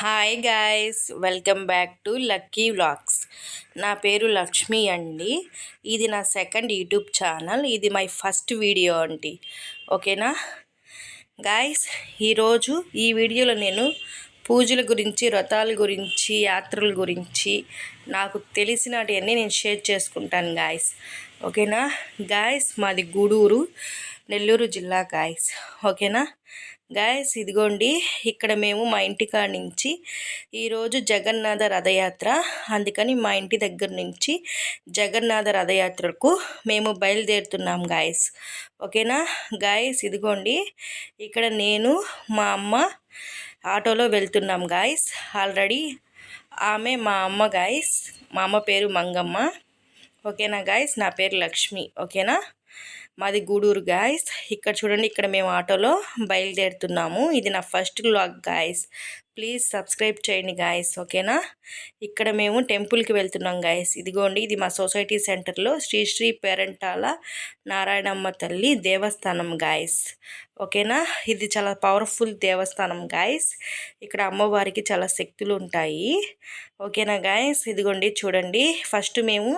Hi guys welcome back to Lucky vlogs. నా పేరు లక్ష్మి అండి. ఇది నా సెకండ్ యూట్యూబ్ ఛానల్. ఇది మై ఫస్ట్ వీడియో అండి. ఓకేనా? గాయస్ ఈరోజు ఈ వీడియోలో నేను పూజల గురించి వ్రతాల గురించి యాత్రల గురించి నాకు తెలిసినటివన్నీ నేను షేర్ చేసుకుంటాను గాయస్. ఓకేనా? గాయస్ మాది గూడూరు నెల్లూరు జిల్లా గాయస్. ఓకేనా? గాయస్ ఇదిగోండి. ఇక్కడ మేము మా ఇంటికాడ నుంచి ఈరోజు జగన్నాథ రథయాత్ర. అందుకని మా ఇంటి దగ్గర నుంచి జగన్నాథ రథయాత్రకు మేము బయలుదేరుతున్నాం గాయస్ ఓకేనా? గాయస్ ఇదిగోండి. ఇక్కడ నేను మా అమ్మ ఆటోలో వెళ్తున్నాం గాయస్ ఆల్రెడీ ఆమె మా అమ్మ గాయస్ మా అమ్మ పేరు మంగమ్మ. ఓకేనా గాయస్ నా పేరు లక్ష్మి. ఓకేనా? మాది గూడూరు గాయస్ ఇక్కడ చూడండి ఇక్కడ మేము ఆటోలో బయలుదేరుతున్నాము. ఇది నా first blog guys please subscribe చేయండి గాయస్ ఓకేనా? ఇక్కడ మేము టెంపుల్కి వెళ్తున్నాం గాయస్. ఇదిగోండి ఇది మా సొసైటీ సెంటర్లో శ్రీ శ్రీ పేరంటాల నారాయణమ్మ తల్లి దేవస్థానం గాయస్. ఓకేనా? ఇది చాలా పవర్ఫుల్ దేవస్థానం గాయస్. ఇక్కడ అమ్మవారికి చాలా శక్తులు ఉంటాయి. ఓకేనా గాయస్? ఇదిగోండి చూడండి. ఫస్ట్ మేము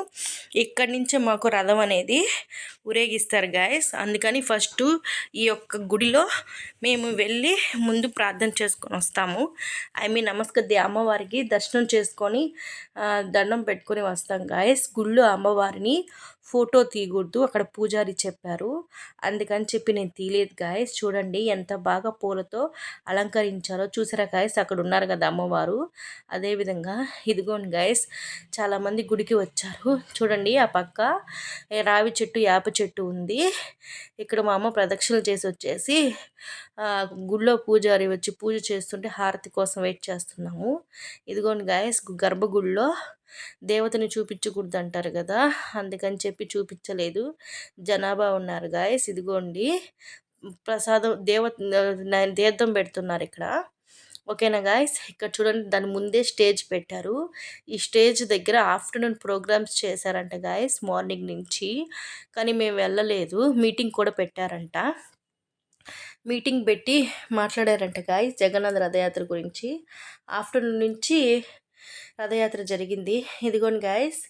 ఇక్కడి నుంచే మాకు రథం అనేది ఊరేగిస్తారు గాయస్. అందుకని ఫస్ట్ ఈ యొక్క గుడిలో మేము వెళ్ళి ముందు ప్రార్థన చేసుకొని వస్తాము. ఐ మీన్ నమస్కృతి అమ్మవారికి దర్శనం చేసుకొని దండం పెట్టుకొని వస్తాం గాయస్ గుళ్ళు అమ్మవారిని ఫోటో తీయకూడదు. అక్కడ పూజారి చెప్పారు. అందుకని చెప్పి నేను తీయలేదు గాయస్. చూడండి ఎంత బాగా పూలతో అలంకరించారో చూసారా గాయస్? అక్కడ ఉన్నారు కదా అమ్మవారు. అదేవిధంగా ఇదిగోండి గాయస్ చాలామంది గుడికి వచ్చారు. చూడండి ఆ పక్క రావి చెట్టు యాప చెట్టు ఉంది. ఇక్కడ మా అమ్మ ప్రదక్షిణలు చేసి వచ్చేసి గుళ్ళో పూజారి వచ్చి పూజ చేస్తుంటే హారతి కోసం వెయిట్ చేస్తున్నాము. ఇదిగోండి గాయస్ గర్భగుడిలో దేవతని చూపించకూడదు అంటారు కదా. అందుకని చెప్పి చూపించలేదు. జనాభా ఉన్నారు గాయస్. ఇదిగోండి. ప్రసాదం దేవ తీర్థం పెడుతున్నారు ఇక్కడ. ఓకేనా గాయస్? ఇక్కడ చూడండి దాని ముందే స్టేజ్ పెట్టారు. ఈ స్టేజ్ దగ్గర ఆఫ్టర్నూన్ ప్రోగ్రామ్స్ చేశారంట గాయస్ మార్నింగ్ నుంచి. కానీ మేము వెళ్ళలేదు. మీటింగ్ కూడా పెట్టారంట. మీటింగ్ పెట్టి మాట్లాడారంట గాయస్ జగన్నాథ్ రథయాత్ర గురించి. ఆఫ్టర్నూన్ నుంచి రథయాత్ర జరిగింది. ఇదిగోండి గాయస్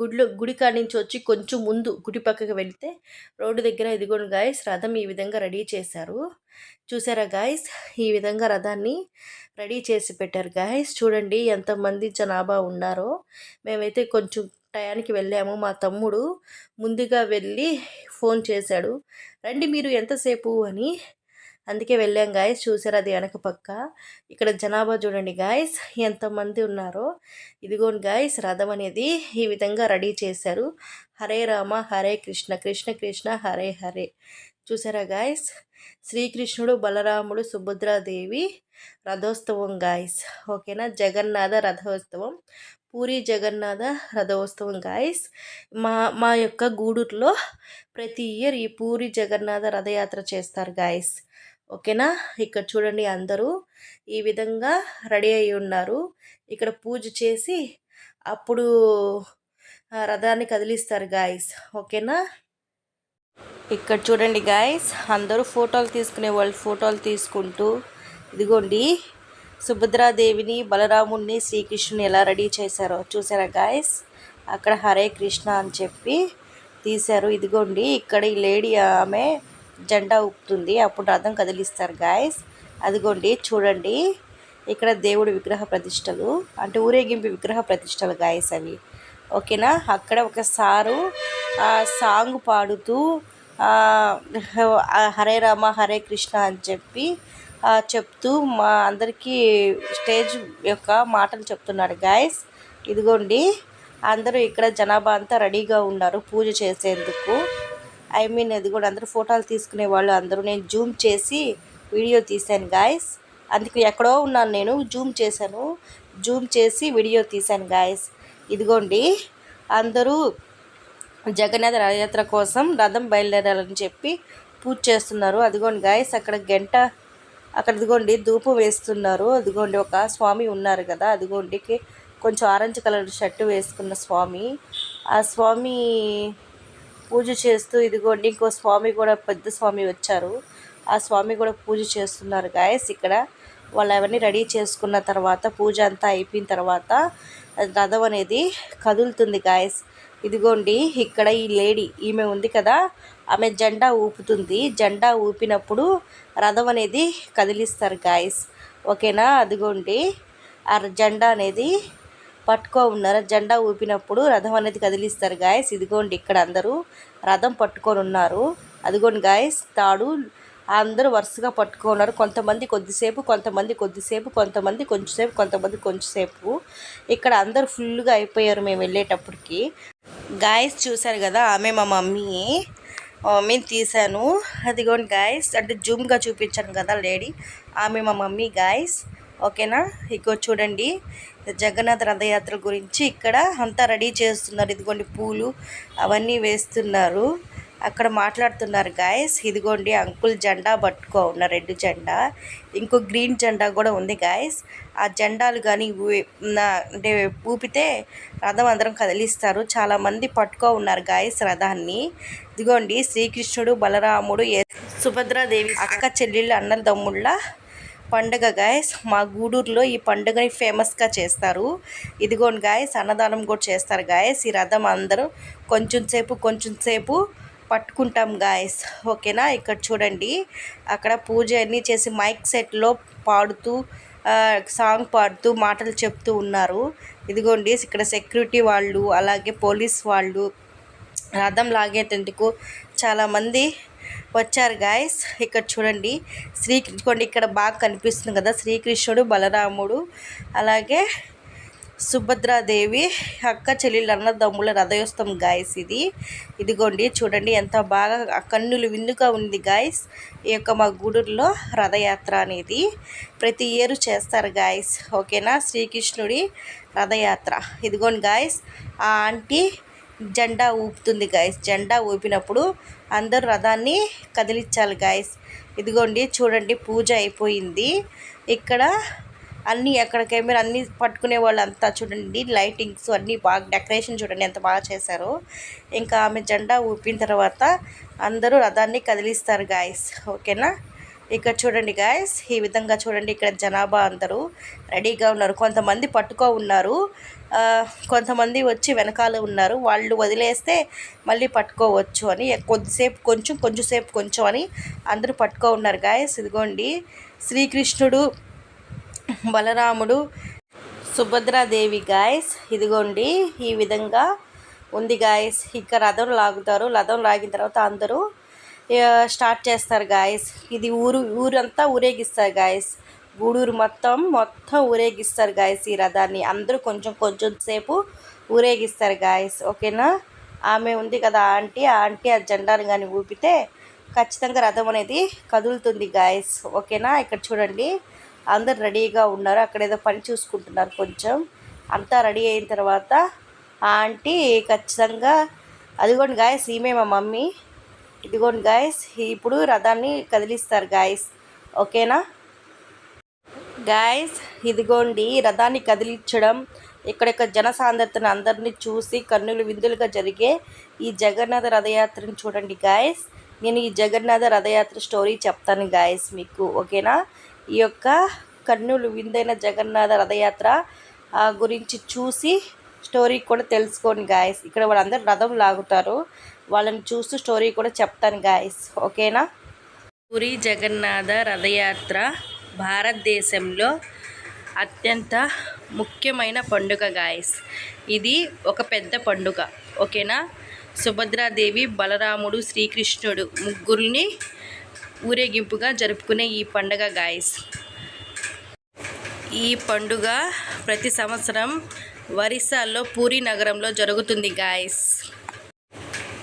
గుడిలో గుడి కాడి నుంచి వచ్చి కొంచెం ముందు గుడి పక్కకి వెళితే రోడ్డు దగ్గర ఇదిగోండి గాయస్ రథం ఈ విధంగా రెడీ చేశారు. చూసారా గాయస్ ఈ విధంగా రథాన్ని రెడీ చేసి పెట్టారు గాయస్. చూడండి ఎంతమంది జనాభా ఉన్నారో. మేమైతే కొంచెం టయానికి వెళ్ళాము. మా తమ్ముడు ముందుగా వెళ్ళి ఫోన్ చేశాడు. రండి మీరు ఎంతసేపు అని అందుకే వెళ్ళాం గాయస్ చూసారు? అది వెనక పక్క. ఇక్కడ జనాభా చూడండి గాయస్ ఎంతమంది ఉన్నారో. ఇదిగోండి గాయస్ రథం అనేది ఈ విధంగా రెడీ చేశారు. హరే రామ హరే కృష్ణ కృష్ణ కృష్ణ హరే హరే. చూసారా గాయస్ శ్రీకృష్ణుడు బలరాముడు సుభద్రాదేవి రథోత్సవం గాయస్ ఓకేనా? జగన్నాథ రథోత్సవం. పూరి జగన్నాథ రథోత్సవం గాయస్ మా మా యొక్క గూడూరులో ప్రతి ఇయర్ ఈ పూరి జగన్నాథ రథయాత్ర చేస్తారు గాయస్ ఓకేనా? ఇక్కడ చూడండి అందరూ ఈ విధంగా రెడీ అయి ఉన్నారు. ఇక్కడ పూజ చేసి అప్పుడు రథాన్ని కదిలిస్తారు గాయస్. ఓకేనా? ఇక్కడ చూడండి గాయస్ అందరూ ఫోటోలు తీసుకునే వాళ్ళు ఫోటోలు తీసుకుంటూ ఇదిగోండి సుభద్రాదేవిని బలరాముణ్ణి శ్రీకృష్ణుని ఎలా రెడీ చేశారో చూసారా గాయస్? అక్కడ హరే కృష్ణ అని చెప్పి తీశారు. ఇదిగోండి ఇక్కడ ఈ లేడీ ఆమె జెండా ఊపుతుంది. అప్పుడు రథం కదిలిస్తారు గాయస్ అదిగోండి చూడండి. ఇక్కడ దేవుడి విగ్రహ ప్రతిష్టలు అంటే ఊరేగింపు విగ్రహ ప్రతిష్టలు గాయస్ అవి. ఓకేనా? అక్కడ ఒక సారు సాంగ్ పాడుతూ హరే రామ హరే కృష్ణ అని చెప్పి చెప్తూ మా అందరికీ స్టేజ్ యొక్క మాటలు చెప్తున్నాడు గాయస్ ఇదిగోండి. అందరూ ఇక్కడ జనాభా అంతా రెడీగా ఉన్నారు పూజ చేసేందుకు. ఐ మీన్ అది కూడా అందరూ ఫోటోలు తీసుకునే వాళ్ళు అందరూ నేను జూమ్ చేసి వీడియో తీశాను గాయస్ అందుకు ఎక్కడో ఉన్నాను నేను జూమ్ చేశాను. జూమ్ చేసి వీడియో తీశాను గాయస్ ఇదిగోండి అందరూ జగన్నాథ రథయాత్ర కోసం రథం బయలుదేరాలని చెప్పి పూజ చేస్తున్నారు. అదిగోండి గాయస్ అక్కడ గంట అక్కడ అదిగోండి ధూపం వేస్తున్నారు. అదిగోండి ఒక స్వామి ఉన్నారు కదా అదిగోండి కొంచెం ఆరెంజ్ కలర్ షర్టు వేసుకున్న స్వామి. ఆ స్వామి పూజ చేస్తూ ఇదిగోండి ఇంకో స్వామి కూడా పెద్ద స్వామి వచ్చారు. ఆ స్వామి కూడా పూజ చేస్తున్నారు గాయస్ ఇక్కడ వాళ్ళు అవన్నీ రెడీ చేసుకున్న తర్వాత పూజ అంతా అయిపోయిన తర్వాత రథం అనేది కదులుతుంది గాయస్ ఇదిగోండి ఇక్కడ ఈ లేడీ ఈమె ఉంది కదా ఆమె జెండా ఊపుతుంది. జెండా ఊపినప్పుడు రథం అనేది కదిలిస్తారు గాయస్ ఓకేనా? అదిగోండి ఆ జెండా అనేది పట్టుకో ఉన్నారు. జెండా ఊపినప్పుడు రథం అనేది కదిలిస్తారు గాయస్ ఇదిగోండి ఇక్కడ అందరూ రథం పట్టుకొని ఉన్నారు. అదిగోండి గాయస్ తాడు అందరూ వరుసగా పట్టుకున్నారు కొంతమంది కొద్దిసేపు కొంతమంది కొద్దిసేపు కొంతమంది కొంచెంసేపు కొంతమంది కొంచెంసేపు. ఇక్కడ అందరూ ఫుల్గా అయిపోయారు మేము వెళ్ళేటప్పటికి. గాయస్ చూశారు కదా ఆమె మా మమ్మీ. మా మమ్మీని తీశాను. అదిగోండి గాయస్ అంటే జూమ్గా చూపించాను కదా లేడీ ఆమె మా మమ్మీ గాయస్ ఓకేనా ఇగో చూడండి. జగన్నాథ్ రథయాత్ర గురించి ఇక్కడ అంతా రెడీ చేస్తున్నారు. ఇదిగోండి పూలు అవన్నీ వేస్తున్నారు. అక్కడ మాట్లాడుతున్నారు గాయస్ ఇదిగోండి అంకుల్ జెండా పట్టుకో ఉన్న రెడ్ జెండా. ఇంకో గ్రీన్ జెండా కూడా ఉంది గాయస్ ఆ జెండాలు కానీ అంటే ఊపితే రథం అందరం కదిలిస్తారు. చాలామంది పట్టుకో ఉన్నారు గాయస్ రథాన్ని. ఇదిగోండి శ్రీకృష్ణుడు బలరాముడు సుభద్రాదేవి అక్క చెల్లెళ్ళు అన్నదమ్ముళ్ళ పండుగ గాయస్ మా గూడూరులో ఈ పండుగని ఫేమస్గా చేస్తారు. ఇదిగోండి గాయస్ అన్నదానం కూడా చేస్తారు గాయస్ ఈ రథం అందరూ కొంచెం సేపు కొంచెం సేపు పట్టుకుంటాం గాయస్ ఓకేనా? ఇక్కడ చూడండి. అక్కడ పూజ అన్నీ చేసి మైక్ సెట్లో పాడుతూ సాంగ్ పాడుతూ మాటలు చెప్తూ ఉన్నారు. ఇదిగోండి ఇక్కడ సెక్యూరిటీ వాళ్ళు అలాగే పోలీస్ వాళ్ళు రథం లాగేటందుకు చాలామంది వచ్చారు గాయస్ ఇక్కడ చూడండి శ్రీ ఇక్కడ బాగా కనిపిస్తుంది కదా శ్రీకృష్ణుడు బలరాముడు అలాగే సుభద్రాదేవి అక్క చెల్లెళ్ళు అన్నదమ్ముల రథయోత్సవం గాయస్ ఇది. ఇదిగోండి చూడండి ఎంత బాగా కన్నులు విందుగా ఉంది గాయస్ ఈ యొక్క మా గూడూరులో రథయాత్ర అనేది ప్రతి ఇయర్ చేస్తారు గాయస్ ఓకేనా? శ్రీకృష్ణుడి రథయాత్ర. ఇదిగోండి గాయస్ ఆ ఆంటీ జెండా ఊపుతుంది గాయస్ జెండా ఊపినప్పుడు అందరూ రథాన్ని కదిలించాలి గాయస్ ఇదిగోండి చూడండి పూజ అయిపోయింది. ఇక్కడ అన్నీ ఎక్కడ కెమెరా అన్నీ పట్టుకునే వాళ్ళు అంతా చూడండి లైటింగ్స్ అన్నీ బాగా డెకరేషన్ చూడండి ఎంత బాగా చేశారో. ఇంకా ఆమె జెండా ఊపిన తర్వాత అందరూ రథాన్ని కదిలిస్తారు గాయస్ ఓకేనా ఇక్కడ చూడండి గాయస్ ఈ విధంగా చూడండి ఇక్కడ జనాభా అందరూ రెడీగా ఉన్నారు. కొంతమంది పట్టుకో ఉన్నారు. కొంతమంది వచ్చి వెనకాల ఉన్నారు. వాళ్ళు వదిలేస్తే మళ్ళీ పట్టుకోవచ్చు అని కొద్దిసేపు కొంచెం కొంచెంసేపు కొంచెం అని అందరూ పట్టుకో ఉన్నారు గాయస్ ఇదిగోండి శ్రీకృష్ణుడు బలరాముడు సుభద్రాదేవి గాయస్ ఇదిగోండి ఈ విధంగా ఉంది గాయస్ ఇక్కడ రథం లాగుతారు. రథం లాగిన తర్వాత అందరూ స్టార్ట్ చేస్తారు గాయస్ ఇది ఊరు ఊరంతా ఊరేగిస్తారు గాయస్ గూడూరు మొత్తం మొత్తం ఊరేగిస్తారు గాయస్ ఈ రథాన్ని. అందరూ కొంచెం కొంచెం సేపు ఊరేగిస్తారు గాయస్ ఓకేనా? ఆమె ఉంది కదా ఆంటీ. ఆ ఆంటీ ఆ జెండాను కానీ ఊపితే ఖచ్చితంగా రథం అనేది కదులుతుంది గాయస్ ఓకేనా? ఇక్కడ చూడండి. అందరు రెడీగా ఉన్నారు. అక్కడ ఏదో పని చూసుకుంటున్నారు కొంచెం. అంతా రెడీ అయిన తర్వాత ఆ ఆంటీ ఖచ్చితంగా అదిగోండి గాయస్ ఈమె మా మమ్మీ. ఇదిగోండి గాయస్ ఇప్పుడు రథాన్ని కదిలిస్తారు గాయస్ ఓకేనా? గాయస్ ఇదిగోండి రథాన్ని కదిలించడం ఇక్కడ జనసాంద్రతను అందరినీ చూసి కన్నులు విందులుగా జరిగే ఈ జగన్నాథ రథయాత్రను చూడండి గాయస్ నేను ఈ జగన్నాథ రథయాత్ర స్టోరీ చెప్తాను గాయస్ మీకు ఓకేనా? ఈ యొక్క కర్నూలు విందైన జగన్నాథ రథయాత్ర గురించి చూసి స్టోరీ కూడా తెలుసుకోండి గాయస్ ఇక్కడ వాళ్ళందరూ రథం లాగుతారు. వాళ్ళని చూస్తూ స్టోరీ కూడా చెప్తాను గాయస్ ఓకేనా? పూరి జగన్నాథ రథయాత్ర భారతదేశంలో అత్యంత ముఖ్యమైన పండుగ గాయస్ ఇది ఒక పెద్ద పండుగ ఓకేనా? సుభద్రాదేవి బలరాముడు శ్రీకృష్ణుడు ముగ్గురిని ఊరేగింపుగా జరుపుకునే ఈ పండుగ గాయస్ ఈ పండుగ ప్రతి సంవత్సరం ఒరిస్సాలో పూరి నగరంలో జరుగుతుంది గాయస్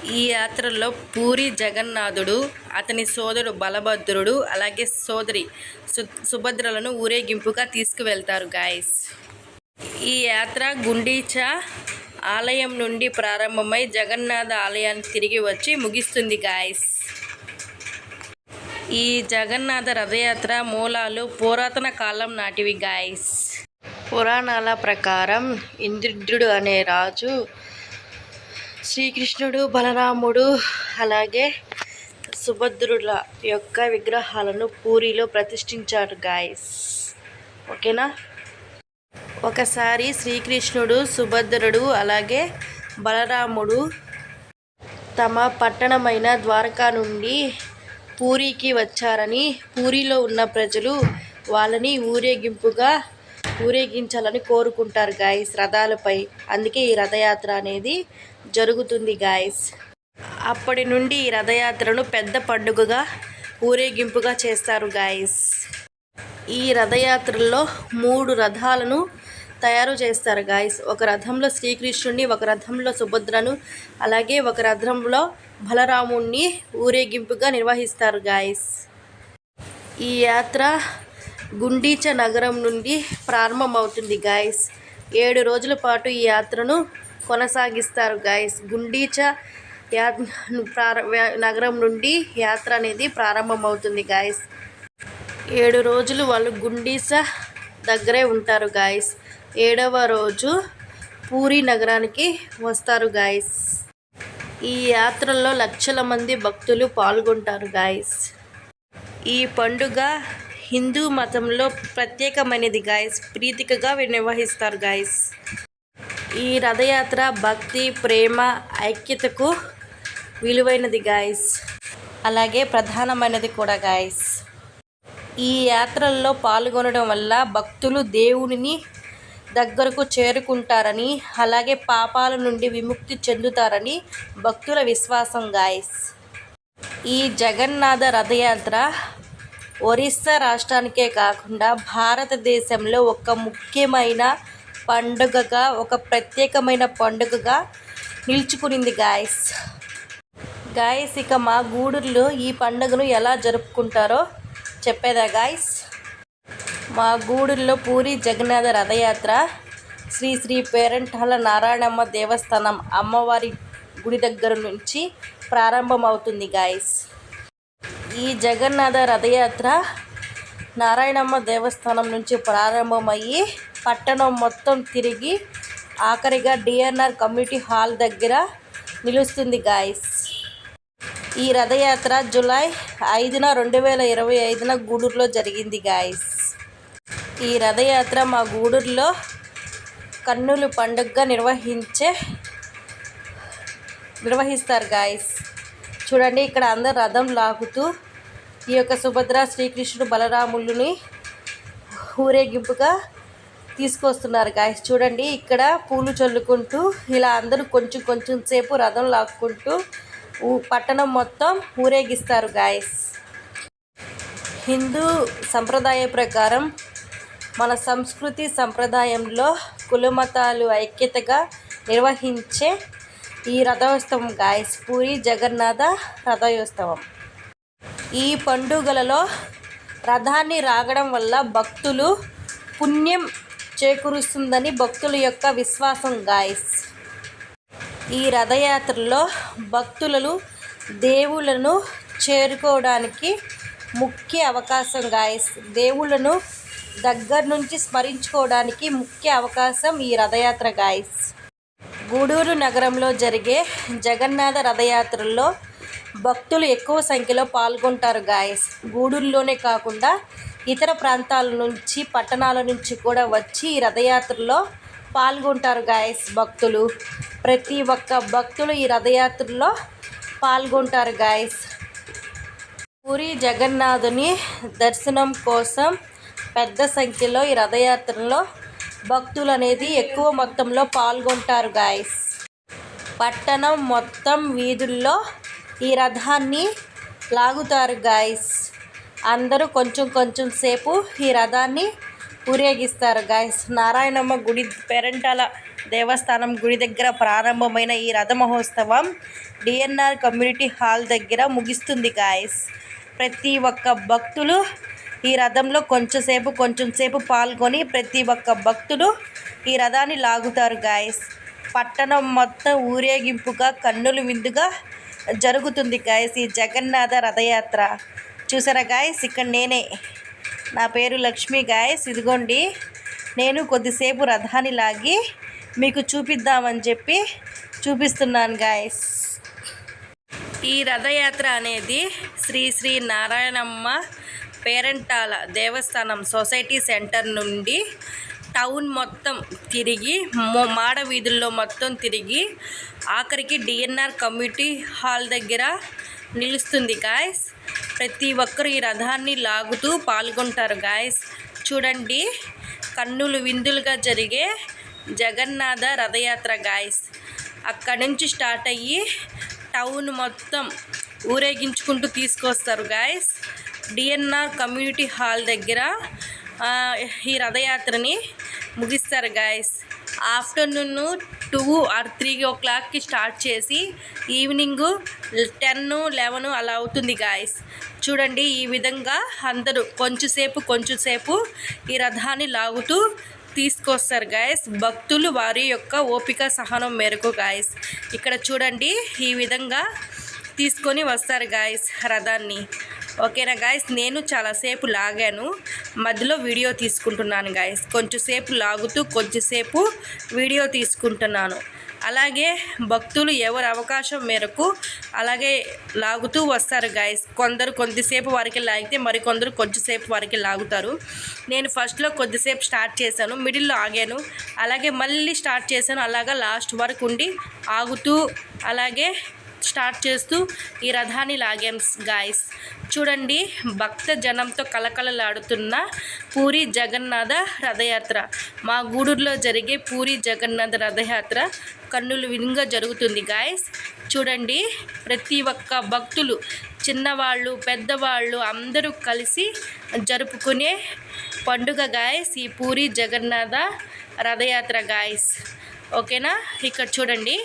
ఈ యాత్రలో పూరి జగన్నాథుడు అతని సోదరుడు బలభద్రుడు అలాగే సోదరి సు సుభద్రలను ఊరేగింపుగా తీసుకువెళ్తారు గాయస్ ఈ యాత్ర గుండీచా ఆలయం నుండి ప్రారంభమై జగన్నాథ ఆలయానికి తిరిగి వచ్చి ముగిస్తుంది గాయస్ ఈ జగన్నాథ రథయాత్ర మూలాలు పురాతన కాలం నాటివి గాయస్ పురాణాల ప్రకారం ఇంద్రుడు అనే రాజు శ్రీకృష్ణుడు బలరాముడు అలాగే సుభద్రుల యొక్క విగ్రహాలను పూరిలో ప్రతిష్ఠించారు గాయస్ ఓకేనా? ఒకసారి శ్రీకృష్ణుడు సుభద్రుడు అలాగే బలరాముడు తమ పట్టణమైన ద్వారకా నుండి పూరికి వచ్చారని పూరిలో ఉన్న ప్రజలు వాళ్ళని ఊరేగింపుగా ఊరేగించాలని కోరుకుంటారు గాయస్ రథాలపై. అందుకే ఈ రథయాత్ర అనేది జరుగుతుంది గాయస్ అప్పటి నుండి ఈ రథయాత్రను పెద్ద పండుగగా ఊరేగింపుగా చేస్తారు గాయస్ ఈ రథయాత్రలో మూడు రథాలను తయారు చేస్తారు గాయస్ ఒక రథంలో శ్రీకృష్ణుడిని ఒక రథంలో సుభద్రను అలాగే ఒక రథంలో బలరాముణ్ణి ఊరేగింపుగా నిర్వహిస్తారు గాయస్ ఈ యాత్ర గుండీచ నగరం నుండి ప్రారంభమవుతుంది గాయస్ ఏడు రోజుల పాటు ఈ యాత్రను కొనసాగిస్తారు గాయస్ గుండీచ యా ప్రార- నగరం నుండి యాత్ర అనేది ప్రారంభమవుతుంది గాయస్ ఏడు రోజులు వాళ్ళు గుండీస దగ్గరే ఉంటారు గాయస్ ఏడవ రోజు పూరి నగరానికి వస్తారు గాయస్ ఈ యాత్రలో లక్షల మంది భక్తులు పాల్గొంటారు గాయస్ ఈ పండుగ హిందూ మతంలో ప్రత్యేకమైనది గాయస్ ప్రీతికగా నిర్వహిస్తారు గాయస్ ఈ రథయాత్ర భక్తి ప్రేమ ఐక్యతకు విలువైనది గాయస్ అలాగే ప్రధానమైనది కూడా గాయస్ ఈ యాత్రల్లో పాల్గొనడం వల్ల భక్తులు దేవునిని దగ్గరకు చేరుకుంటారని అలాగే పాపాల నుండి విముక్తి చెందుతారని భక్తుల విశ్వాసం గాయస్ ఈ జగన్నాథ రథయాత్ర ఒరిస్సా రాష్ట్రానికే కాకుండా భారతదేశంలో ఒక ముఖ్యమైన పండుగగా ఒక ప్రత్యేకమైన పండుగగా నిలుచుకునింది గాయస్. గాయస్ ఇక మా గూడూరులో ఈ పండుగను ఎలా జరుపుకుంటారో చెప్పేదా గాయస్? మా గూడూరులో పూరి జగన్నాథ రథయాత్ర శ్రీ శ్రీ పేరంటాల నారాయణమ్మ దేవస్థానం అమ్మవారి గుడి దగ్గర నుంచి ప్రారంభమవుతుంది గాయస్. ఈ జగన్నాథ రథయాత్ర నారాయణమ్మ దేవస్థానం నుంచి ప్రారంభమయ్యి పట్టణం మొత్తం తిరిగి ఆఖరిగా డిఎన్ఆర్ కమ్యూనిటీ హాల్ దగ్గర నిలుస్తుంది గాయస్. ఈ రథయాత్ర జూలై ఐదున రెండు వేల ఇరవై ఐదున గూడూరులో జరిగింది గాయస్. ఈ రథయాత్ర మా గూడూరులో కన్నులు పండుగగా నిర్వహించే నిర్వహిస్తారు గాయస్. చూడండి ఇక్కడ అందరు రథం లాగుతూ ఈ యొక్క సుభద్ర శ్రీకృష్ణుడు బలరాములని ఊరేగింపుగా తీసుకొస్తున్నారు గాయస్ చూడండి ఇక్కడ పూలు చల్లుకుంటూ ఇలా అందరూ కొంచెం కొంచెం సేపు రథం లాక్కుంటూ పట్టణం మొత్తం ఊరేగిస్తారు గాయస్ హిందూ సంప్రదాయ ప్రకారం మన సంస్కృతి సంప్రదాయంలో కులమతాలు ఐక్యతగా నిర్వహించే ఈ రథోత్సవం గాయస్ పూరి జగన్నాథ రథోత్సవం. ఈ పండుగలలో రథాన్ని రాగడం వల్ల భక్తులు పుణ్యం చేకూరుస్తుందని భక్తుల యొక్క విశ్వాసం గాయస్ ఈ రథయాత్రలో భక్తులను దేవులను చేరుకోవడానికి ముఖ్య అవకాశం గాయస్ దేవుళ్ళను దగ్గర నుంచి స్మరించుకోవడానికి ముఖ్య అవకాశం ఈ రథయాత్ర గాయస్ గూడూరు నగరంలో జరిగే జగన్నాథ రథయాత్రల్లో భక్తులు ఎక్కువ సంఖ్యలో పాల్గొంటారు గాయస్ గూడూరులోనే కాకుండా ఇతర ప్రాంతాల నుంచి పట్టణాల నుంచి కూడా వచ్చి ఈ రథయాత్రలో పాల్గొంటారు గాయస్ భక్తులు. ప్రతి ఒక్క భక్తులు ఈ రథయాత్రలో పాల్గొంటారు గాయస్ పూరి జగన్నాథుని దర్శనం కోసం పెద్ద సంఖ్యలో ఈ రథయాత్రలో భక్తులు అనేది ఎక్కువ మొత్తంలో పాల్గొంటారు గాయస్ పట్టణం మొత్తం వీధుల్లో ఈ రథాన్ని లాగుతారు గాయస్ అందరూ కొంచెం కొంచెం సేపు ఈ రథాన్ని ఊరేగిస్తారు గాయస్ నారాయణమ్మ గుడి పెరంటాల దేవస్థానం గుడి దగ్గర ప్రారంభమైన ఈ రథ మహోత్సవం డిఎన్ఆర్ కమ్యూనిటీ హాల్ దగ్గర ముగిస్తుంది గాయస్ ప్రతి ఒక్క భక్తులు ఈ రథంలో కొంచెంసేపు కొంచెంసేపు పాల్గొని ప్రతి ఒక్క భక్తుడు ఈ రథాన్ని లాగుతారు గాయస్ పట్టణం మొత్తం ఊరేగింపుగా కన్నుల విందుగా జరుగుతుంది గాయస్ ఈ జగన్నాథ రథయాత్ర. చూసారా గాయస్ ఇక్కడ నేనే. నా పేరు లక్ష్మి గాయస్ ఇదిగోండి నేను కొద్దిసేపు రథాన్ని లాగి మీకు చూపిద్దామని చెప్పి చూపిస్తున్నాను గాయస్ ఈ రథయాత్ర అనేది శ్రీ శ్రీ నారాయణమ్మ పేరెంటాల దేవస్థానం సొసైటీ సెంటర్ నుండి టౌన్ మొత్తం తిరిగి మాడ వీధుల్లో మొత్తం తిరిగి ఆఖరికి డిఎన్ఆర్ కమ్యూనిటీ హాల్ దగ్గర నిలుస్తుంది గాయస్. ప్రతి ఒక్కరు ఈ రథాన్ని లాగుతూ పాల్గొంటారు గాయస్. చూడండి కన్నులు విందులుగా జరిగే జగన్నాథ రథయాత్ర గాయస్. అక్కడి నుంచి స్టార్ట్ అయ్యి టౌన్ మొత్తం ఊరేగించుకుంటూ తీసుకొస్తారు గాయస్. డిఎన్ఆర్ కమ్యూనిటీ హాల్ దగ్గర ఈ రథయాత్రని ముగిస్తారు guys afternoon two or three ఓ క్లాక్కి స్టార్ట్ చేసి ఈవినింగ్ టెన్ లెవెన్ అలా అవుతుంది గాయస్ చూడండి ఈ విధంగా అందరూ కొంచెంసేపు కొంచెంసేపు ఈ రథాన్ని లాగుతూ తీసుకొస్తారు గాయస్ భక్తులు వారి యొక్క ఓపిక సహనం మేరకు గాయస్ ఇక్కడ చూడండి ఈ విధంగా తీసుకొని వస్తారు గాయస్ రథాన్ని. ఓకేనా గాయస్ నేను చాలాసేపు లాగాను. మధ్యలో వీడియో తీసుకుంటున్నాను గాయస్ కొంచెంసేపు లాగుతూ కొంచెంసేపు వీడియో తీసుకుంటున్నాను. అలాగే భక్తులు ఎవరి అవకాశం మేరకు అలాగే లాగుతూ వస్తారు గాయస్ కొందరు కొద్దిసేపు వరకు లాగితే మరికొందరు కొంచెంసేపు వరకు లాగుతారు. నేను ఫస్ట్లో కొద్దిసేపు స్టార్ట్ చేశాను. మిడిల్లో ఆగాను. అలాగే మళ్ళీ స్టార్ట్ చేశాను. అలాగా లాస్ట్ వరకు ఉండి ఆగుతూ అలాగే స్టార్ట్ చేస్తూ ఈ రథాన్ని లాగాం గాయస్ చూడండి భక్త జనంతో కలకలలాడుతున్న పూరి జగన్నాథ రథయాత్ర. మా గూడూరులో జరిగే పూరి జగన్నాథ రథయాత్ర కన్నులు విధంగా జరుగుతుంది గాయస్ చూడండి ప్రతి ఒక్క భక్తులు చిన్నవాళ్ళు పెద్దవాళ్ళు అందరూ కలిసి జరుపుకునే పండుగ గాయస్ ఈ పూరి జగన్నాథ రథయాత్ర గాయస్ ఓకేనా? ఇక్కడ చూడండి.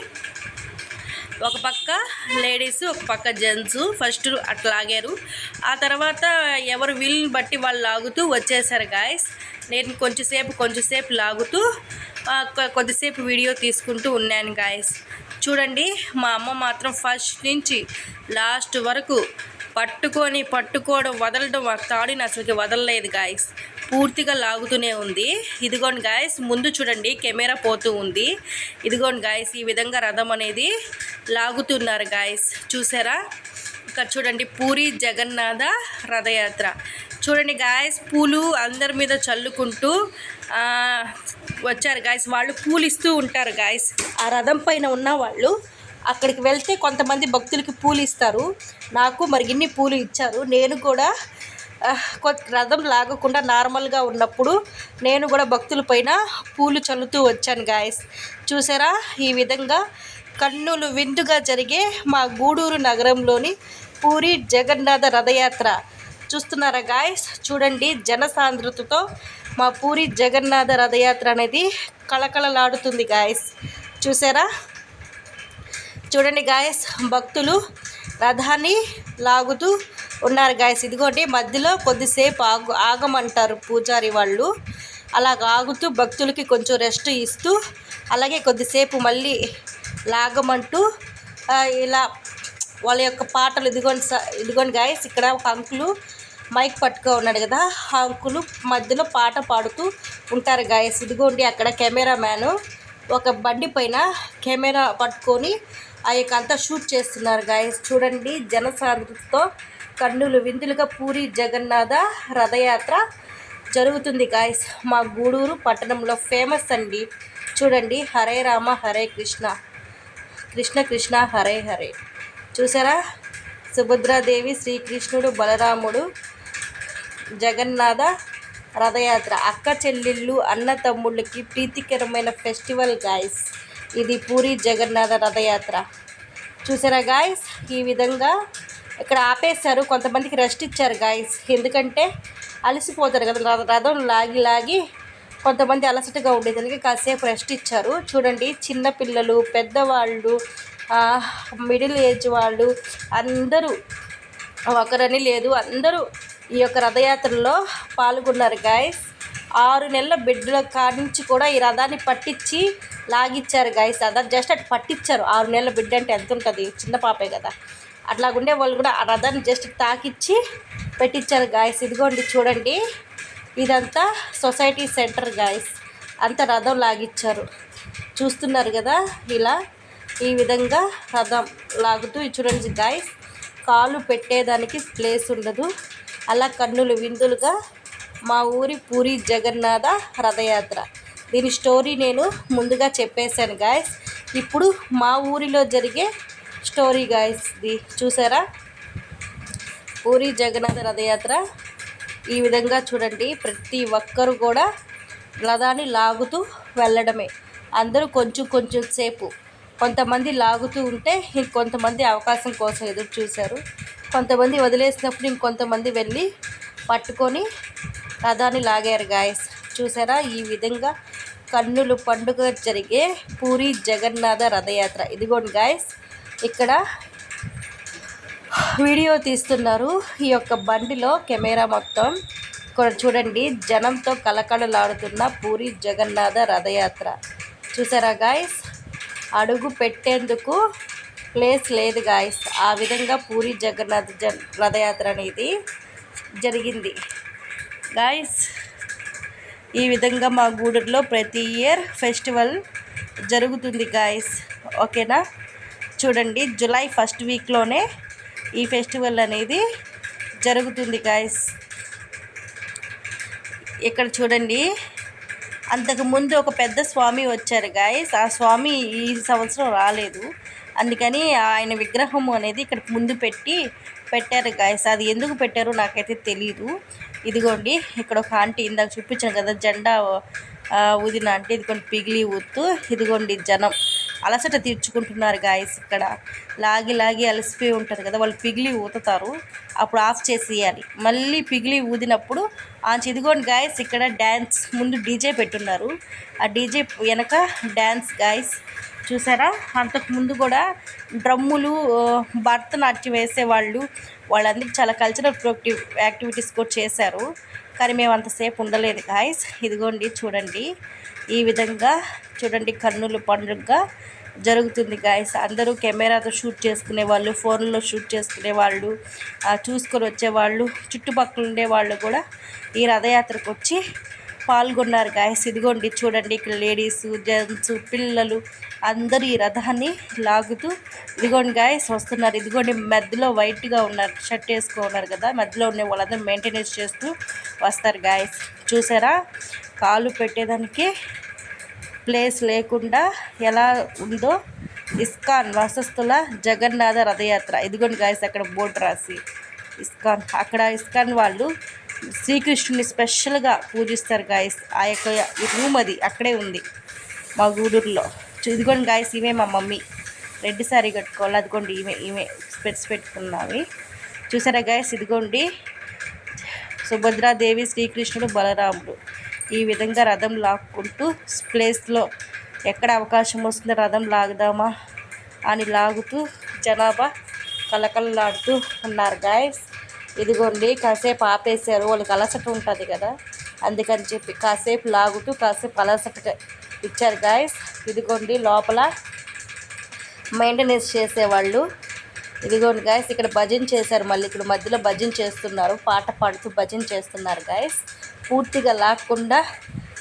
ఒక పక్క లేడీస్ ఒక పక్క జెంట్స్ ఫస్ట్ అట్లా లాగారు ఆ తర్వాత ఎవరు వీళ్ళని బట్టి వాళ్ళు లాగుతూ వచ్చేసారు గాయస్ నేను కొంచెంసేపు కొంచెంసేపు లాగుతూ కొద్దిసేపు వీడియో తీసుకుంటూ ఉన్నాను గాయస్ చూడండి మా అమ్మ మాత్రం ఫస్ట్ నుంచి లాస్ట్ వరకు పట్టుకొని పట్టుకోవడం వదలడం తాడిని అసలుకి వదలలేదు గాయస్ పూర్తిగా లాగుతూనే ఉంది. ఇదిగోండి గాయస్ ముందు చూడండి కెమెరా పోతూ ఉంది. ఇదిగోండి గాయస్ ఈ విధంగా రథం అనేది లాగుతున్నారు గాయస్ చూసారా? ఇక్కడ చూడండి పూరి జగన్నాథ రథయాత్ర. చూడండి గాయస్ పూలు అందరి మీద చల్లుకుంటూ వచ్చారు గాయస్ వాళ్ళు పూలు ఇస్తూ ఉంటారు గాయస్ ఆ రథం పైన ఉన్న వాళ్ళు అక్కడికి వెళ్తే కొంతమంది భక్తులకి పూలు ఇస్తారు నాకు మరి ఇన్ని పూలు ఇచ్చారు. నేను కూడా కొ- రథం లాగకుండా నార్మల్గా ఉన్నప్పుడు నేను కూడా భక్తుల పైన పూలు చల్లుతూ వచ్చాను గాయస్ చూసారా? ఈ విధంగా కన్నులు విందుగా జరిగే మా గూడూరు నగరంలోని పూరి జగన్నాథ రథయాత్ర. చూస్తున్నారా గాయస్ చూడండి జనసాంద్రతతో మా పూరి జగన్నాథ రథయాత్ర అనేది కళకళలాడుతుంది గాయస్ చూసారా? చూడండి గాయస్ భక్తులు రథాన్ని లాగుతూ ఉన్నారు గాయస్ ఇదిగోండి మధ్యలో కొద్దిసేపు ఆగు ఆగమంటారు పూజారి వాళ్ళు. అలా ఆగుతూ భక్తులకి కొంచెం రెస్ట్ ఇస్తూ అలాగే కొద్దిసేపు మళ్ళీ లాగమంటూ ఇలా వాళ్ళ యొక్క పాటలు ఇదిగోండి ఇదిగోండి గాయస్ ఇక్కడ ఒక అంకులు మైక్ పట్టుకో ఉన్నాడు కదా ఆ అంకులు మధ్యలో పాట పాడుతూ ఉంటారు గాయస్ ఇదిగోండి అక్కడ కెమెరా మ్యాను ఒక బండి పైన కెమెరా పట్టుకొని ఆ యొక్క అంతా షూట్ చేస్తున్నారు గాయస్ చూడండి జనసాంద్రతతో కన్నులు విందులుగా పూరి జగన్నాథ రథయాత్ర జరుగుతుంది గాయస్ మా గూడూరు పట్టణంలో ఫేమస్ అండి. చూడండి హరే రామ హరే కృష్ణ. కృష్ణ కృష్ణ హరే హరే. చూసారా? సుభద్రాదేవి శ్రీకృష్ణుడు బలరాముడు జగన్నాథ రథయాత్ర. అక్క చెల్లెళ్ళు అన్న తమ్ముళ్ళకి ప్రీతికరమైన ఫెస్టివల్ గాయస్. ఇది పూరి జగన్నాథ రథయాత్ర. చూసారా గాయస్? ఈ విధంగా ఇక్కడ ఆపేశారు. కొంతమందికి రెస్ట్ ఇచ్చారు గాయస్. ఎందుకంటే అలసిపోతారు కదా రథం లాగి లాగి కొంతమంది అలసటగా ఉండేదానికి కాసేపు రెస్ట్ ఇచ్చారు. చూడండి చిన్నపిల్లలు పెద్దవాళ్ళు మిడిల్ ఏజ్ వాళ్ళు అందరూ ఒకరని లేదు అందరూ ఈ యొక్క రథయాత్రలో పాల్గొన్నారు గాయస్ ఆరు నెలల బిడ్డల కాడించి కూడా ఈ రథాన్ని పట్టించి లాగిచ్చారు గాయస్ రథం జస్ట్ అటు పట్టించారు ఆరు నెలల బిడ్డ అంటే ఎంత ఉంటుంది? చిన్న పాపే కదా. అట్లాగుండే వాళ్ళు కూడా ఆ రథాన్ని జస్ట్ తాకిచ్చి పెట్టించారు గాయస్ ఇదిగోండి చూడండి. ఇదంతా సొసైటీ సెంటర్ గాయస్. అంత రథం లాగిచ్చారు. చూస్తున్నారు కదా ఇలా ఈ విధంగా రథం లాగుతూ ఇది చూడండి గాయస్. కాలు పెట్టేదానికి ప్లేస్ ఉండదు. అలా కన్నులు విందులుగా మా ఊరి పూరి జగన్నాథ రథయాత్ర. దీని స్టోరీ నేను ముందుగా చెప్పేశాను గాయస్. ఇప్పుడు మా ఊరిలో జరిగే స్టోరీ గాయస్ది చూసారా? పూరి జగన్నాథ రథయాత్ర ఈ విధంగా చూడండి ప్రతి ఒక్కరు కూడా రథాన్ని లాగుతూ వెళ్ళడమే. అందరూ కొంచెం కొంచెం సేపు కొంతమంది లాగుతూ ఉంటే ఇంకొంతమంది అవకాశం కోసం ఎదురు చూశారు. కొంతమంది వదిలేసినప్పుడు ఇంకొంతమంది వెళ్ళి పట్టుకొని రథాన్ని లాగారు గాయస్ చూసారా? ఈ విధంగా కన్నులు పండుగ జరిగే పూరి జగన్నాథ రథయాత్ర. ఇదిగోండి గాయస్ ఇక్కడ వీడియో తీస్తున్నారు ఈ యొక్క బండిలో కెమెరా మొత్తం. ఇక్కడ చూడండి జనంతో కలకడలాడుతున్న పూరి జగన్నాథ రథయాత్ర. చూసారా గాయస్ అడుగు పెట్టేందుకు ప్లేస్ లేదు గాయస్ ఆ విధంగా పూరి జగన్నాథ జ రథయాత్ర అనేది జరిగింది. గాయస్ ఈ విధంగా మా గూడూరులో ప్రతి ఇయర్ ఫెస్టివల్ జరుగుతుంది గాయస్ ఓకేనా చూడండి జూలై ఫస్ట్ వీక్లోనే ఈ ఫెస్టివల్ అనేది జరుగుతుంది గాయస్ ఇక్కడ చూడండి. అంతకుముందు ఒక పెద్ద స్వామి వచ్చారు గాయస్ ఆ స్వామి ఈ సంవత్సరం రాలేదు. అందుకని ఆయన విగ్రహం అనేది ఇక్కడ ముందు పెట్టి పెట్టారు గాయస్ అది ఎందుకు పెట్టారో నాకైతే తెలీదు. ఇదిగోండి ఇక్కడ ఒక ఆంటీ ఇందాక చూపించాను కదా జెండా ఆ, ఊదిన అంటే ఇదిగోండి పిగిలి ఊత్తు. ఇదిగోండి జనం. అలసట తీర్చుకుంటున్నారు గాయస్ ఇక్కడ లాగి లాగి అలసిపోయి ఉంటారు కదా వాళ్ళు పిగిలి ఊతుతారు అప్పుడు ఆఫ్ చేసేయాలి. మళ్ళీ పిగిలి ఊదినప్పుడు ఆ ఇదిగోండి గాయస్ ఇక్కడ డ్యాన్స్ ముందు డీజే పెట్టున్నారు. ఆ డీజే వెనక డ్యాన్స్ గాయస్ చూసారా? అంతకు ముందు కూడా డ్రమ్ములు భరతనాట్యం వేసేవాళ్ళు. వాళ్ళందరికీ చాలా కల్చరల్ ప్రొక్టివ్ యాక్టివిటీస్ కూడా చేశారు. కానీ మేము అంతసేపు ఉండలేదు గాయస్ ఇదిగోండి చూడండి. ఈ విధంగా చూడండి కర్నూలు పండుగగా జరుగుతుంది గాయస్ అందరూ కెమెరాతో షూట్ చేసుకునే వాళ్ళు ఫోన్లో షూట్ చేసుకునే వాళ్ళు చూసుకొని వచ్చేవాళ్ళు చుట్టుపక్కల ఉండే వాళ్ళు కూడా ఈ రథయాత్రకు వచ్చి పాల్గొన్నారు గాయస్ ఇదిగోండి చూడండి ఇక్కడ లేడీస్ జెంట్స్ పిల్లలు అందరూ ఈ రథాన్ని లాగుతూ ఇదిగోండి గాయస్ వస్తున్నారు. ఇదిగోండి మధ్యలో వైట్గా ఉన్నారు షర్ట్ వేసుకున్నారు కదా. మధ్యలో ఉండే వాళ్ళందరూ మెయింటెనెన్స్ చేస్తూ వస్తారు గాయస్ చూసారా? కాలు పెట్టేదానికి ప్లేస్ లేకుండా ఎలా ఉందో ఇస్కాన్ వాసస్థుల జగన్నాథ రథయాత్ర. ఇదిగోండి గాయస్ అక్కడ బోర్డు రాసి. ఇస్కాన్ అక్కడ ఇస్కాన్ వాళ్ళు శ్రీకృష్ణుని స్పెషల్గా పూజిస్తారు గాయస్ ఆ యొక్క రూమ్ అది అక్కడే ఉంది మా గూడూరులో ఇదిగోండి గాయస్ ఇవే మా మమ్మీ. రెడ్ శారీ కట్టుకోవాలి అదిగోండి ఈమె ఈమె స్పెట్స్ పెట్టుకున్నవి చూసారా గాయస్ ఇదిగోండి సుభద్రాదేవి శ్రీకృష్ణుడు బలరాముడు. ఈ విధంగా రథం లాక్కుంటూ ప్లేస్లో ఎక్కడ అవకాశం వస్తుందో రథం లాగుదామా అని లాగుతూ జనాభా కలకలలాడుతూ ఉన్నారు గాయస్ ఇదిగోండి కాసేపు ఆపేశారు. వాళ్ళకి అలసట ఉంటుంది కదా. అందుకని చెప్పి కాసేపు లాగుతూ కాసేపు అలసట ఇచ్చారు గాయస్ ఇదిగోండి లోపల మెయింటెనెన్స్ చేసేవాళ్ళు ఇదిగోండి గాయస్ ఇక్కడ భజన చేశారు. మళ్ళీ ఇక్కడ మధ్యలో భజన చేస్తున్నారు. పాట పాడుతూ భజన చేస్తున్నారు గాయస్ పూర్తిగా లాక్కుండా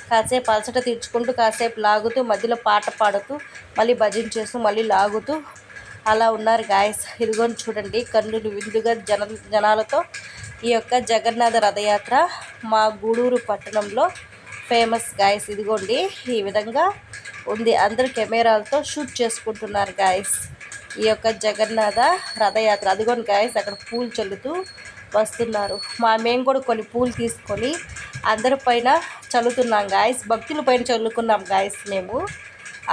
కాసేపు అలసట తీర్చుకుంటూ కాసేపు లాగుతూ మధ్యలో పాట పాడుతూ మళ్ళీ భజన చేస్తూ మళ్ళీ లాగుతూ అలా ఉన్నారు గాయస్ ఇదిగోండి చూడండి కన్నులు విందుగా జన జనాలతో ఈ యొక్క జగన్నాథ రథయాత్ర మా గూడూరు పట్టణంలో ఫేమస్ గాయస్ ఇదిగోండి ఈ విధంగా ఉంది. అందరు కెమెరాలతో షూట్ చేసుకుంటున్నారు గాయస్ ఈ యొక్క జగన్నాథ రథయాత్ర. అదిగోని గాయస్ అక్కడ పూలు చల్లుతూ వస్తున్నారు. మా మేము కూడా కొన్ని పూలు తీసుకొని అందరి పైన చల్లుతున్నాం గాయస్ భక్తుల పైన చల్లుకున్నాం గాయస్ మేము.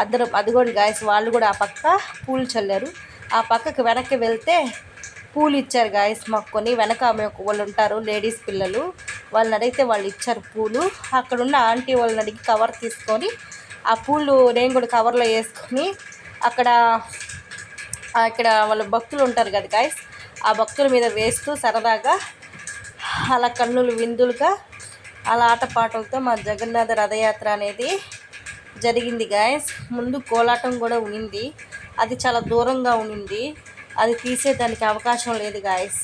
అందరం అదిగోండి గాయస్ వాళ్ళు కూడా ఆ పక్క పూలు చల్లారు. ఆ పక్కకు వెనక్కి వెళ్తే పూలు ఇచ్చారు గాయస్ మాకు కొన్ని. వెనక ఆమె ఒక వాళ్ళు ఉంటారు లేడీస్ పిల్లలు. వాళ్ళని అడిగితే వాళ్ళు ఇచ్చారు పూలు. అక్కడ ఉన్న ఆంటీ వాళ్ళని అడిగి కవర్ తీసుకొని ఆ పూలు నేను కూడా కవర్లో వేసుకొని అక్కడ ఇక్కడ వాళ్ళు భక్తులు ఉంటారు కదా గాయస్ ఆ భక్తుల మీద వేస్తూ సరదాగా అలా కన్నులు విందులుగా అలా ఆటపాటలతో మా జగన్నాథ రథయాత్ర అనేది జరిగింది గాయస్ ముందు కోలాటం కూడా ఉనింది అది చాలా దూరంగా ఉనింది అది తీసేదానికి అవకాశం లేదు గాయస్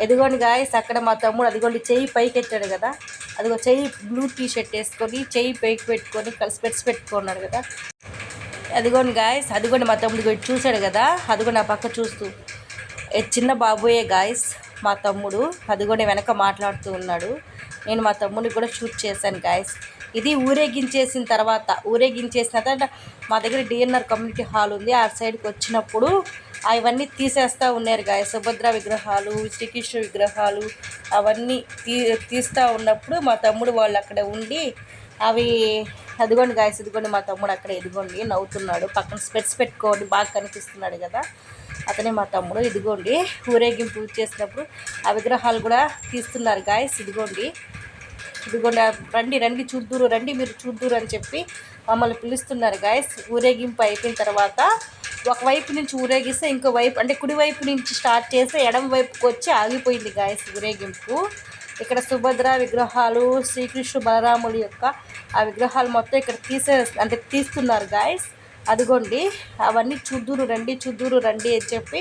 ఎదిగోండి గాయస్ అక్కడ మా తమ్ముడు అదిగోండి చెయ్యి పైకి కదా. అదిగో చెయ్యి బ్లూ టీ షర్ట్ వేసుకొని చెయ్యి పైకి పెట్టుకొని కలిసి పెట్టుకున్నాడు కదా. అదిగోండి గాయస్ అదిగోండి మా తమ్ముడు చూశాడు కదా అదిగో నా పక్క చూస్తూ. చిన్న బాబోయే గాయస్ మా తమ్ముడు. అదిగోండి వెనక మాట్లాడుతూ ఉన్నాడు. నేను మా తమ్ముడిని కూడా షూట్ చేశాను గాయస్ ఇది ఊరేగించేసిన తర్వాత ఊరేగించేసిన తర్వాత మా దగ్గర డిఎన్ఆర్ కమ్యూనిటీ హాల్ ఉంది. ఆ సైడ్కి వచ్చినప్పుడు అవన్నీ తీసేస్తూ ఉన్నారు గాయ సుభద్ర విగ్రహాలు శ్రీకృష్ణ విగ్రహాలు అవన్నీ తీ తీస్తూ ఉన్నప్పుడు మా తమ్ముడు వాళ్ళు అక్కడ ఉండి అవి అదిగోండి గాయస్ ఇదిగోండి మా తమ్ముడు అక్కడ ఎదిగోండి నవ్వుతున్నాడు. పక్కన స్పెట్స్ పెట్టుకోండి బాగా కనిపిస్తున్నాడు కదా. అతనే మా తమ్ముడు ఇదిగోండి. ఊరేగింపు చేసినప్పుడు ఆ విగ్రహాలు కూడా తీస్తున్నారు గాయస్ ఇదిగోండి. ఇదిగోండి రండి రండి చూద్దూరు రండి మీరు చూద్దూరు అని చెప్పి మమ్మల్ని పిలుస్తున్నారు గాయస్ ఊరేగింపు అయిపోయిన తర్వాత ఒకవైపు నుంచి ఊరేగిస్తే ఇంకో వైపు అంటే కుడివైపు నుంచి స్టార్ట్ చేస్తే ఎడం వైపుకి వచ్చి ఆగిపోయింది గాయస్ ఊరేగింపు. ఇక్కడ సుభద్ర విగ్రహాలు శ్రీకృష్ణ బలరాముల యొక్క ఆ విగ్రహాలు మొత్తం ఇక్కడ తీసే అంటే తీస్తున్నారు గాయస్ అదిగోండి అవన్నీ చూద్దూరు రండి చూద్దూరు రండి అని చెప్పి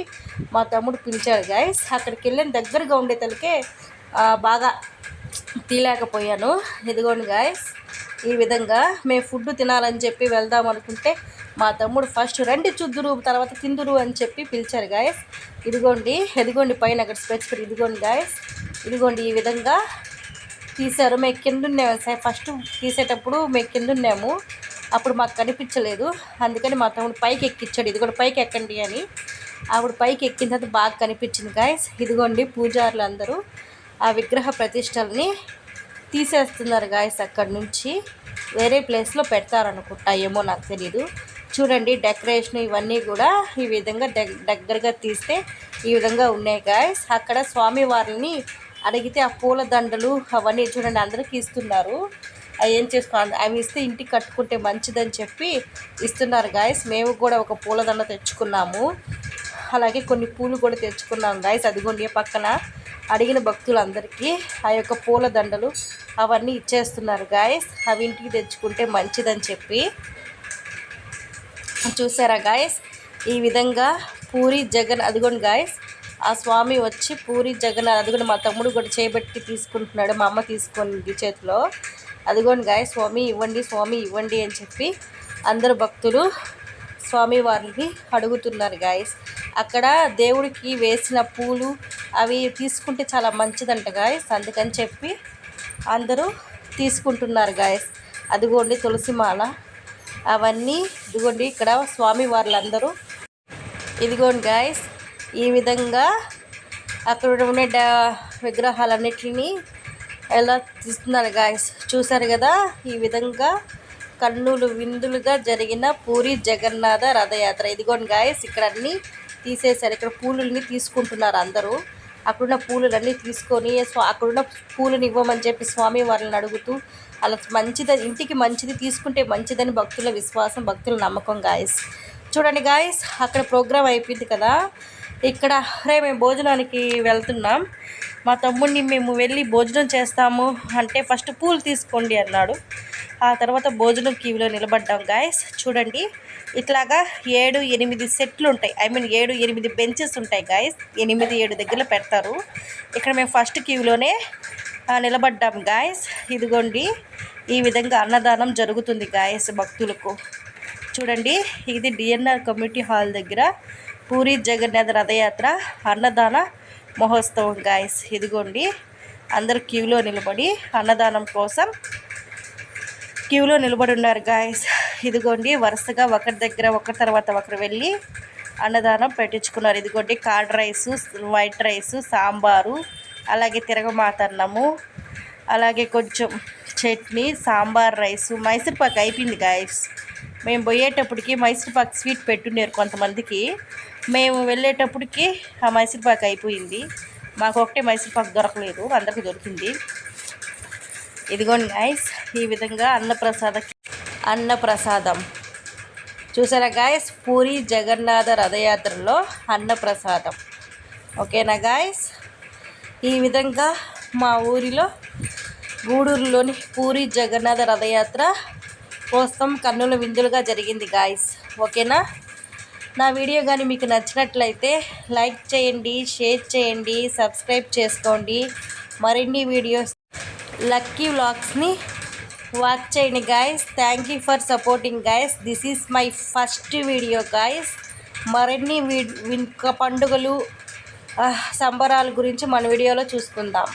మా తమ్ముడు పిలిచాడు గాయస్ అక్కడికి వెళ్ళిన దగ్గరగా ఉండే తలకే బాగా తీయలేకపోయాను ఇదిగోండి గాయస్ ఈ విధంగా మేము ఫుడ్ తినాలని చెప్పి వెళ్దాం అనుకుంటే మా తమ్ముడు ఫస్ట్ రండి చూద్దురు తర్వాత తిందురు అని చెప్పి పిలిచారు గాయస్ ఇదిగోండి ఎదిగోండి పైన అక్కడ స్పెట్స్ ఇదిగోండి గాయస్ ఇదిగోండి ఈ విధంగా తీశారు. మేము కింద ఉన్నాము ఫస్ట్ తీసేటప్పుడు మేము కింద ఉన్నాము అప్పుడు మాకు కనిపించలేదు. అందుకని మా తమ్ముడు పైకి ఎక్కించాడు ఇది కూడా పైకి ఎక్కండి అని. అప్పుడు పైకి ఎక్కిన తర్వాత బాగా కనిపించింది గాయస్ ఇదిగోండి పూజారులు అందరూ ఆ విగ్రహ ప్రతిష్టల్ని తీసేస్తున్నారు గాయస్ అక్కడి నుంచి. వేరే ప్లేస్లో పెడతారనుకుంటా ఏమో నాకు తెలీదు. చూడండి డెకరేషన్ ఇవన్నీ కూడా ఈ విధంగా దగ్గరగా తీస్తే ఈ విధంగా ఉన్నాయి గాయస్ అక్కడ స్వామివారిని అడిగితే ఆ పూల దండలు అవన్నీ చూడండి అందరికీ ఇస్తున్నారు. అవి ఏం చేసుకోవాలి అవి ఇస్తే ఇంటికి కట్టుకుంటే మంచిదని చెప్పి ఇస్తున్నారు గాయస్ మేము కూడా ఒక పూలదండ తెచ్చుకున్నాము. అలాగే కొన్ని పూలు కూడా తెచ్చుకున్నాం గాయస్ అదిగోండి పక్కన అడిగిన భక్తులందరికీ ఆ యొక్క పూల దండలు అవన్నీ ఇచ్చేస్తున్నారు గాయస్ అవి ఇంటికి తెచ్చుకుంటే మంచిదని చెప్పి చూసారా గాయస్ ఈ విధంగా పూరి జగన్ అదిగోండి గాయస్ ఆ స్వామి వచ్చి పూరి జగన్ కూడా మా తమ్ముడు కూడా చేపట్టి తీసుకుంటున్నాడు మా అమ్మ తీసుకుంది చేతిలో. అదిగోండి గాయ స్వామి ఇవ్వండి స్వామి ఇవ్వండి అని చెప్పి అందరు భక్తులు స్వామి వారిని అడుగుతున్నారు గాయస్. అక్కడ దేవుడికి వేసిన పూలు అవి తీసుకుంటే చాలా మంచిదంట గాయస్. అందుకని చెప్పి అందరూ తీసుకుంటున్నారు గాయస్. అదిగోండి తులసిమాల అవన్నీ. ఇదిగోండి ఇక్కడ స్వామి వాళ్ళందరూ ఇదిగోండి గాయస్ ఈ విధంగా అక్కడ ఉండే విగ్రహాలన్నిటినీ ఎలా తీస్తున్నారు గాయస్ చూసారు కదా? ఈ విధంగా కన్నులు విందులుగా జరిగిన పూరి జగన్నాథ రథయాత్ర. ఇదిగోండి గాయస్ ఇక్కడ అన్నీ తీసేశారు. ఇక్కడ పూలుని తీసుకుంటున్నారు అందరూ. అక్కడున్న పూలన్నీ తీసుకొని అక్కడున్న పూలను ఇవ్వమని చెప్పి స్వామి వారిని అడుగుతూ అలా మంచిది ఇంటికి మంచిది తీసుకుంటే మంచిదని భక్తుల విశ్వాసం భక్తుల నమ్మకం గాయస్ చూడండి గాయస్ అక్కడ ప్రోగ్రాం అయిపోయింది కదా? ఇక్కడ రే మేము భోజనానికి వెళ్తున్నాం. మా తమ్ముడిని మేము వెళ్ళి భోజనం చేస్తాము అంటే ఫస్ట్ పూలు తీసుకోండి అన్నాడు. ఆ తర్వాత భోజనం క్యూలో నిలబడ్డాం గాయస్ చూడండి. ఇట్లాగా ఏడు ఎనిమిది సెట్లు ఉంటాయి. ఐ మీన్ ఏడు ఎనిమిది బెంచెస్ ఉంటాయి గాయస్ ఎనిమిది ఏడు దగ్గర పెడతారు. ఇక్కడ మేము ఫస్ట్ క్యూలోనే నిలబడ్డాం గాయస్ ఇదిగోండి. ఈ విధంగా అన్నదానం జరుగుతుంది గాయస్ భక్తులకు. చూడండి. ఇది డిఎన్ఆర్ కమ్యూనిటీ హాల్ దగ్గర పూరి జగన్నాథ్ రథయాత్ర అన్నదాన మహోత్సవం గాయస్ ఇదిగోండి. అందరు క్యూలో నిలబడి అన్నదానం కోసం క్యూలో నిలబడి ఉన్నారు గాయస్ ఇదిగోండి వరుసగా ఒకరి దగ్గర ఒకరి తర్వాత ఒకరు వెళ్ళి అన్నదానం పెట్టించుకున్నారు. ఇదిగోండి curd rice white rice sambar అలాగే తిరగమాత అన్నము అలాగే కొంచెం చట్నీ సాంబార్ రైసు మైసూర్పాకు అయిపోయింది గాయస్ మేము పోయేటప్పటికి మైసూర్పాకు స్వీట్ పెట్టున్నారు కొంతమందికి. మేము వెళ్ళేటప్పటికి ఆ మైసూర్పాకు అయిపోయింది. మాకు ఒకటే మైసూర్పాకు దొరకలేదు అందరికీ దొరికింది. ఇదిగోండి గాయస్ ఈ విధంగా అన్నప్రసాద అన్నప్రసాదం. చూసారా గాయస్ పూరి జగన్నాథ రథయాత్రలో అన్నప్రసాదం. ఓకేనా గాయస్ ఈ విధంగా మా ఊరిలో గూడూరులోని పూరి జగన్నాథ రథయాత్ర కోసం కన్నుల విందులుగా జరిగింది గాయస్ ఓకేనా? నా వీడియో కానీ మీకు నచ్చినట్లయితే లైక్ చేయండి షేర్ చేయండి సబ్స్క్రైబ్ చేసుకోండి. మరిన్ని వీడియోస్ లక్కీ వ్లాగ్స్ని వాచ్ చేయండి guys thank you for supporting guys this is my first video guys మరిన్ని పండుగలు సంబరాల గురించి మన వీడియోలో చూసుకుందాం.